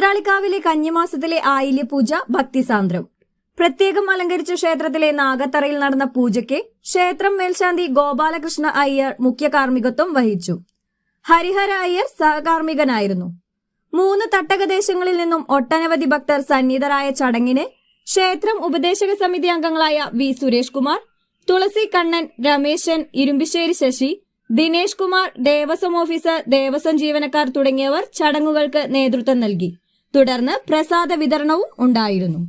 ഉത്രാളിക്കാവിലെ കന്നിമാസത്തിലെ ആയില്യ പൂജ ഭക്തിസാന്ദ്രം. പ്രത്യേകം അലങ്കരിച്ച ക്ഷേത്രത്തിലെ നാഗത്തറയിൽ നടന്ന പൂജയ്ക്ക് ക്ഷേത്രം മേൽശാന്തി ഗോപാലകൃഷ്ണ അയ്യർ മുഖ്യ കാർമ്മികത്വം വഹിച്ചു. ഹരിഹര അയ്യർ സഹകാർമ്മികനായിരുന്നു. മൂന്ന് തട്ടകദേശങ്ങളിൽ നിന്നും ഒട്ടനവധി ഭക്തർ സന്നിധരായ ചടങ്ങിന് ക്ഷേത്രം ഉപദേശക സമിതി അംഗങ്ങളായ വി സുരേഷ് കുമാർ തുളസി കണ്ണൻ രമേശൻ ഇരുമ്പിശ്ശേരി ശശി ദിനേഷ് കുമാർ ദേവസ്വം ഓഫീസർ ദേവസ്വം ജീവനക്കാർ തുടങ്ങിയവർ ചടങ്ങുകൾക്ക് നേതൃത്വം നൽകി. തുടർന്ന് പ്രസാദ വിതരണവും ഉണ്ടായിരുന്നു.